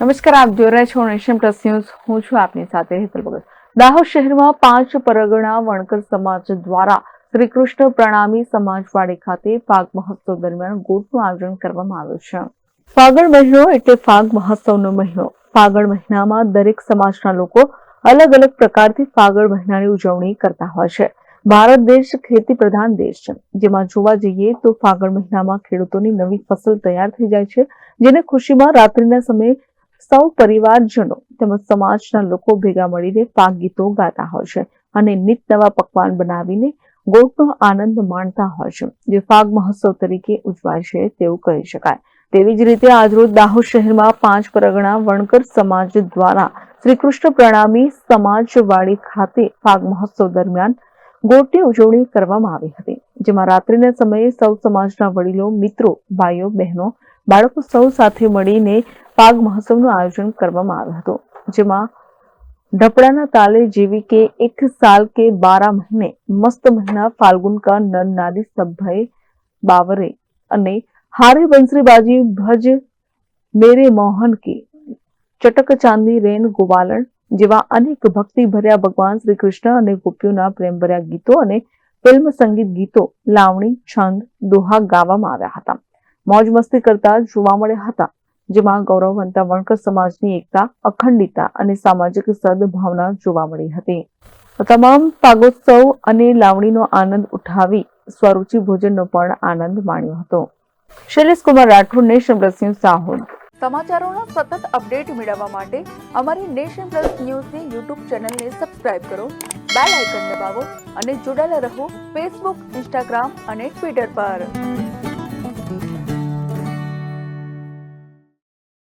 નમસ્કાર, આપ જોઈ રહ્યા છો નેશન પ્લસ ન્યૂઝ. હું છું આપની સાથે હેતલ ભગત. દાહોદ શહેરમાં પાંચ પરગણા વણકર સમાજ દ્વારા શ્રી કૃષ્ણ પ્રણામી સમાજવાડી ખાતે ફાગ મહોત્સવ દરમિયાન ગોટનું આયોજન કરવામાં આવ્યું છે. ફાગણ મહિનો એટલે ફાગ મહોત્સવનો મહિનો. ફાગણ મહિનામાં દરેક સમાજના લોકો અલગ અલગ પ્રકારથી ફાગણ મહિનાની ઉજવણી કરતા હોય છે. ભારત દેશ ખેતી પ્રધાન દેશ છે. જેમાં જોવા જઈએ તો ફાગણ મહિનામાં ખેડૂતોની નવી ફસલ તૈયાર થઈ જાય છે, જેને ખુશીમાં રાત્રિના સમયે સૌ પરિવારજનો તેમજ સમાજના લોકો ભેગા મળીને પાક ગીતો ગાતા હોય છે અને નિત નવા પકવાન બનાવીને ગોટનો આનંદ માણતા હોય છે. જે ફાગ મહોત્સવ તરીકે ઉજવાય છે તેવું કહી શકાય. તેવી જ રીતે આજરોજ દાહોદ શહેરમાં પાંચ પરગણા વણકર સમાજ દ્વારા શ્રી કૃષ્ણ પ્રણામી સમાજવાડી ખાતે ફાગ મહોત્સવ દરમિયાન ગોટની ઉજવણી કરવામાં આવી હતી. જેમાં રાત્રિના સમયે સૌ સમાજના વડીલો, મિત્રો, ભાઈઓ, બહેનો બાળકો સૌ સાથે મળીને પાગ મહોત્સવનું આયોજન કરવામાં આવ્યું હતું, જેમાં ઢપડાના તાલે જેવી કે એક સાલ કે બારા મહિને મસ્ત મહિના ફાલ્ગુન કા નર નારી સભ્ય બાવરે અને હારે બંસરીબાજી ભજ મેરે મોહન કી ચટક ચાંદી રેન ગોવાલણ જેવા અનેક ભક્તિ ભર્યા ભગવાન શ્રી કૃષ્ણ અને ગોપીઓના પ્રેમભર્યા ગીતો અને ફિલ્મ સંગીત ગીતો, લાવણી, છંદ, દોહા ગાવામાં આવ્યા હતા. મોજ મસ્તી કરતા જોવા મળ્યા હતા, જેમાં ગૌરવવંતા વણકર સમાજની એકતા, અખંડિતતા અને સામાજિક સદભાવના જોવા મળી હતી. તમામ પાગોત્સવ અને લાવણીનો આનંદ ઉઠાવી સ્વરૂચિ ભોજનનો પણ આનંદ માણ્યો હતો. Shailesh Kumar Rathod, nation plus news, સાહોદ. સમાચારોના સતત અપડેટ મેળવવા માટે અમારી નેશન પ્લસ ન્યૂઝની યુટ્યુબ ચેનલને સબસ્ક્રાઇબ કરો, બેલ આઇકન દબાવો અને જોડાયેલા રહો ફેસબુક, ઇન્સ્ટાગ્રામ અને ટ્વિટર પર.